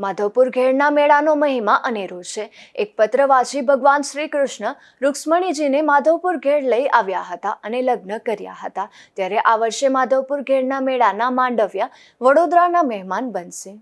માધવપુર ઘેરના મેળાનો મહિમા અનેરો છે. એક પત્ર ભગવાન શ્રી કૃષ્ણ રૂક્ષ્મણીજીને માધવપુર ઘેર લઈ આવ્યા હતા અને લગ્ન કર્યા હતા. ત્યારે આ વર્ષે માધવપુર ઘેરના મેળાના માંડવ્યા વડોદરાના મહેમાન બનશે.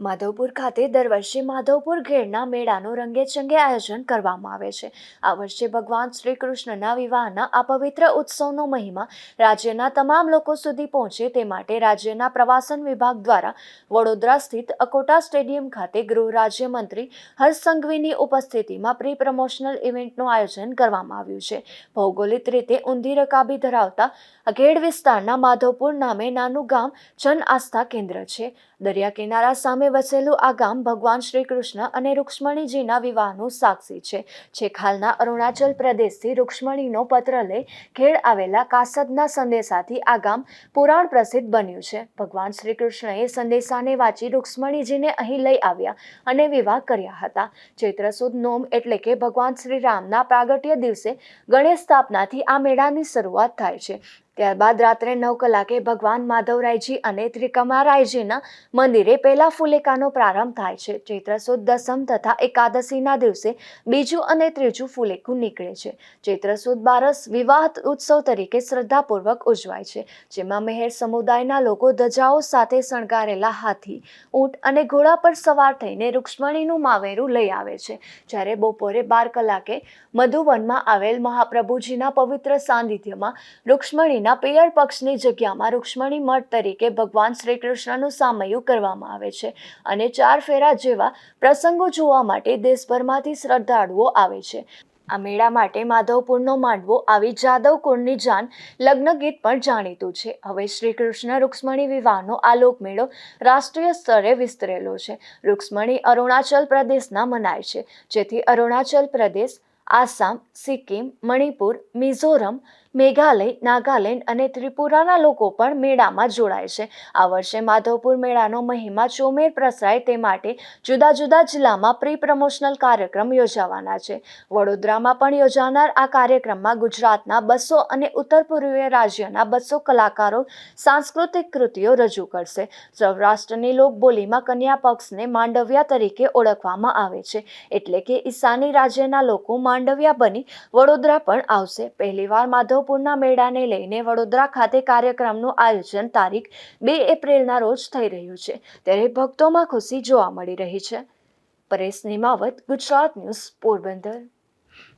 માધવપુર ખાતે દર વર્ષે માધવપુર ઘેડના મેળાનું રંગેચંગે આયોજન કરવામાં આવે છે. આ વર્ષે ભગવાન શ્રી કૃષ્ણના વિવાહના આ પવિત્ર ઉત્સવનો મહિમા રાજ્યના તમામ લોકો સુધી પહોંચે તે માટે રાજ્યના પ્રવાસન વિભાગ દ્વારા વડોદરા સ્થિત અકોટા સ્ટેડિયમ ખાતે ગૃહ રાજ્યમંત્રી હર્ષ સંઘવીની ઉપસ્થિતિમાં પ્રી પ્રમોશનલ ઇવેન્ટનું આયોજન કરવામાં આવ્યું છે. ભૌગોલિક રીતે ઊંધી રકાબી ધરાવતા ઘેડ વિસ્તારના માધવપુર નામે નાનું ગામ જન આસ્થા કેન્દ્ર છે. દરિયા કિનારા સામે વસેલું આ ગામ ભગવાન શ્રી કૃષ્ણ અને રૂક્ષ્મણીજીના વિવાહનું સાક્ષી છે. છેક હાલના અરુણાચલ પ્રદેશથી રૂક્ષ્મણીનો પત્ર લઈ ઘેડ આવેલા કાસદના સંદેશાથી આ ગામ પુરાણ પ્રસિદ્ધ બન્યું છે. ભગવાન શ્રી કૃષ્ણએ સંદેશાને વાંચી રૂક્ષ્મણીજીને અહીં લઈ આવ્યા અને વિવાહ કર્યા હતા. ચૈત્ર સુદ નોમ એટલે કે ભગવાન શ્રી રામના પ્રાગટ્ય દિવસે ગણેશ સ્થાપનાથી આ મેળાની શરૂઆત થાય છે. ત્યારબાદ રાત્રે નવ કલાકે ભગવાન માધવરાયજી અને ત્રિકમારાયજીના મંદિરે પહેલા ફુલેકાનો પ્રારંભ થાય છે. ચૈત્ર સુદ, દસમ તથા એકાદશીના દિવસે બીજું અને ત્રીજું ફુલેકું નીકળે છે. ચૈત્ર સુદ, બારસ વિવાહ ઉત્સવ તરીકે શ્રદ્ધાપૂર્વક ઉજવાય છે, જેમાં મહેર સમુદાયના લોકો ધજાઓ સાથે શણગારેલા હાથી, ઊંટ અને ઘોડા પર સવાર થઈને રૂક્ષ્મણીનું માવેરું લઈ આવે છે. જ્યારે બપોરે બાર કલાકે મધુવનમાં આવેલ મહાપ્રભુજીના પવિત્ર સાનિધ્યમાં રૂક્ષ્મણીના પિયર પક્ષની જગ્યામાં રૂક્ષ્મણી મઠ તરીકે ભગવાન શ્રી કૃષ્ણનું સામયું કરવામાં આવે છે અને ચાર ફેરા જેવા પ્રસંગો જોવા માટે દેશભરમાંથી શ્રદ્ધાળુઓ આવે છે. આ મેળા માટે માધવપુરનો માંડવો આવી જાદવ કુળની જાન લગ્ન ગીત પણ જાણીતું છે. હવે શ્રી કૃષ્ણ રૂક્ષ્મણી વિવાહનો આ લોકમેળો રાષ્ટ્રીય સ્તરે વિસ્તરેલો છે. રૂક્ષ્મણી અરુણાચલ પ્રદેશના મનાય છે, જેથી અરુણાચલ પ્રદેશ આસામ, સિક્કિમ, મણિપુર, મિઝોરમ, મેઘાલય, નાગાલેન્ડ અને ત્રિપુરાના લોકો પણ મેળામાં જોડાય છે. આ વર્ષે માધવપુર મેળાનો મહિમા ચોમેર પ્રસરાય તે માટે જુદા જુદા જિલ્લામાં પ્રી પ્રમોશનલ કાર્યક્રમ યોજાવાના છે. વડોદરામાં પણ યોજાનાર આ કાર્યક્રમમાં ગુજરાતના બસો અને ઉત્તર પૂર્વીય રાજ્યના બસો કલાકારો સાંસ્કૃતિક કૃતિઓ રજૂ કરશે. સૌરાષ્ટ્રની લોકબોલીમાં કન્યા પક્ષને માંડવ્યા તરીકે ઓળખવામાં આવે છે. એટલે કે ઈશાની રાજ્યના લોકો માંડવ્યા બની વડોદરા પણ આવશે. પહેલીવાર માધવપુરના મેળાને લઈને વડોદરા ખાતે કાર્યક્રમનું આયોજન તારીખ બે એપ્રિલના રોજ થઈ રહ્યું છે. ત્યારે ભક્તોમાં ખુશી જોવા મળી રહી છે. પરેશ નિમાવત, ગુજરાત ન્યૂઝ, પોરબંદર.